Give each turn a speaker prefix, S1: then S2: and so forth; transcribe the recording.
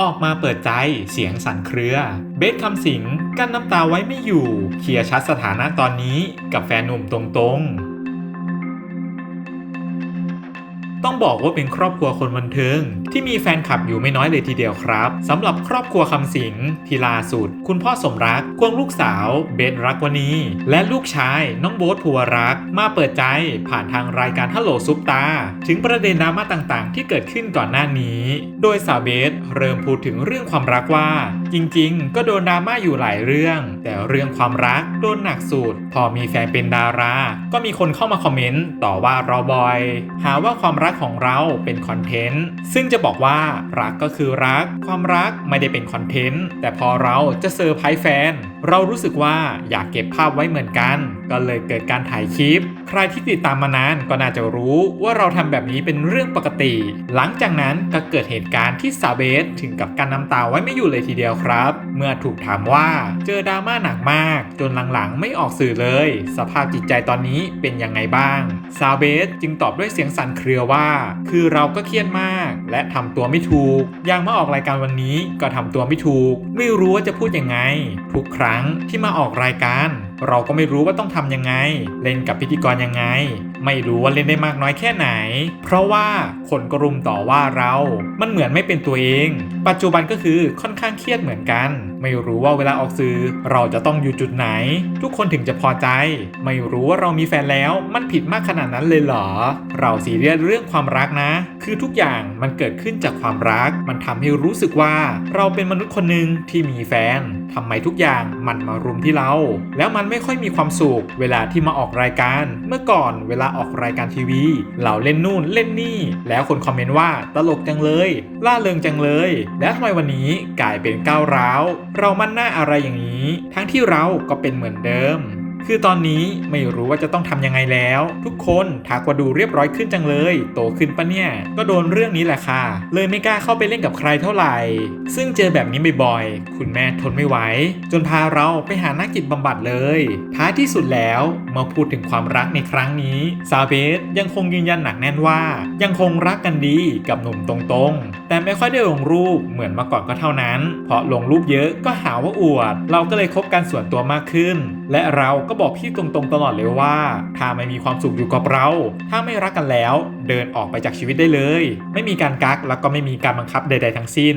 S1: ออกมาเปิดใจเสียงสั่นเครือ เบสคำสิงกั้นน้ำตาไว้ไม่อยู่เคลียร์ชัดสถานะตอนนี้กับแฟนหนุ่มตรงๆ ต้องบอกว่าเป็นครอบครัวคนบันเทิง ที่มีแฟนคลับอยู่ไม่น้อยเลยทีเดียวครับสำหรับครอบครัวคำสิงทีล่าสุด คุณพ่อสมรักควงลูกสาว เบสรักวนีและลูกชาย น้องโบ๊ทภูวรัก มาเปิดใจผ่านทางรายการฮัลโหลซุปตา ถึงประเด็นดราม่าต่างๆ ที่เกิดขึ้นก่อนหน้านี้ โดยสาวเบสเริ่มพูดถึงเรื่องความรักว่าจริงๆ ก็โดนดราม่าอยู่หลายเรื่อง แต่เรื่องความรักโดนหนักสุด พอมีแฟนเป็นดารา ก็มีคนเข้ามาคอมเมนต์ต่อว่าเราบอย หาว่าความรักของเราเป็นคอนเทนต์ ซึ่งจะบอกว่ารักก็คือรัก ความรักไม่ได้เป็นคอนเทนต์ แต่พอเราจะเซอร์ไพรส์แฟน เรารู้สึกว่าอยากเก็บภาพไว้เหมือนกัน ก็เลยเกิดการถ่ายคลิป ใครที่ติดตามมานานก็น่าจะรู้ว่าเราทำแบบนี้เป็นเรื่องปกติ หลังจากนั้นก็เกิดเหตุการณ์ที่สาวเบสถึงกับการน้ำตาไว้ไม่อยู่เลยทีเดียวครับเมื่อถูกถามว่าเจอดราม่าหนักมาก จนหลังๆ ไม่ออกสื่อเลย สภาพจิตใจตอนนี้เป็นยังไงบ้างซาเบสจึงตอบด้วยเสียงสั่นเครือว่า คือเราก็เครียดมาก และทำตัวไม่ถูกอย่างมาออกรายการวันนี้ก็ทำตัวไม่ถูก ไม่รู้ว่าจะพูดยังไง ทุกครั้งที่มาออกรายการเราก็ไม่รู้ว่าต้องทำยังไง เล่นกับพิธีกรยังไง ไม่รู้ว่าเล่นได้มากน้อยแค่ไหน เพราะว่าคนก็รุมต่อว่าเรา มันเหมือนไม่เป็นตัวเอง ปัจจุบันก็คือค่อนข้างเครียดเหมือนกัน ไม่รู้ว่าเวลาออกสื่อเราจะต้องอยู่จุดไหน ทุกคนถึงจะพอใจ ไม่รู้ว่าเรามีแฟนแล้วมันผิดมากขนาดนั้นเลยเหรอ เราซีเรียสเรื่องความรักนะ คือทุกอย่างมันเกิดขึ้นจากความรัก มันทำให้รู้สึกว่าเราเป็นมนุษย์คนหนึ่งที่มีแฟนทำไมทุกอย่างมันมารุมที่เรา แล้วมันไม่ค่อยมีความสุขเวลาที่มาออกรายการ เมื่อก่อนเวลาออกรายการทีวี เราเล่นนู่นเล่นนี่ แล้วคนคอมเมนต์ว่าตลกจังเลย ล่าเริงจังเลย แล้วทำไมวันนี้กลายเป็นก้าวร้าว เรามันหน้าอะไรอย่างนี้ ทั้งที่เราก็เป็นเหมือนเดิม คือตอนนี้ไม่รู้ว่าจะต้องทำยังไงแล้ว ทุกคนทักว่าดูเรียบร้อยขึ้นจังเลย โตขึ้นปะเนี่ย ก็โดนเรื่องนี้แหละค่ะ เลยไม่กล้าเข้าไปเล่นกับใครเท่าไหร่ ซึ่งเจอแบบนี้บ่อยๆ คุณแม่ทนไม่ไหว จนพาเราไปหานักจิตบำบัดเลย ท้ายที่สุดแล้วเมื่อพูดถึงความรักในครั้งนี้ ซาเบสยังคงยืนยันหนักแน่นว่า ยังคงรักกันดีกับหนุ่มตรงๆ แต่ไม่ค่อยได้ลงรูปเหมือนเมื่อก่อนก็เท่านั้น เพราะลงรูปเยอะก็หาว่าอวด เราก็เลยคบกันส่วนตัวมากขึ้น และเราก็บอกพี่ตรงๆตลอดเลยว่า ถ้าไม่มีความสุขอยู่กับเรา ถ้าไม่รักกันแล้ว เดินออกไปจากชีวิตได้เลย ไม่มีการกักแล้วก็ไม่มีการบังคับใด ๆ ทั้งสิ้น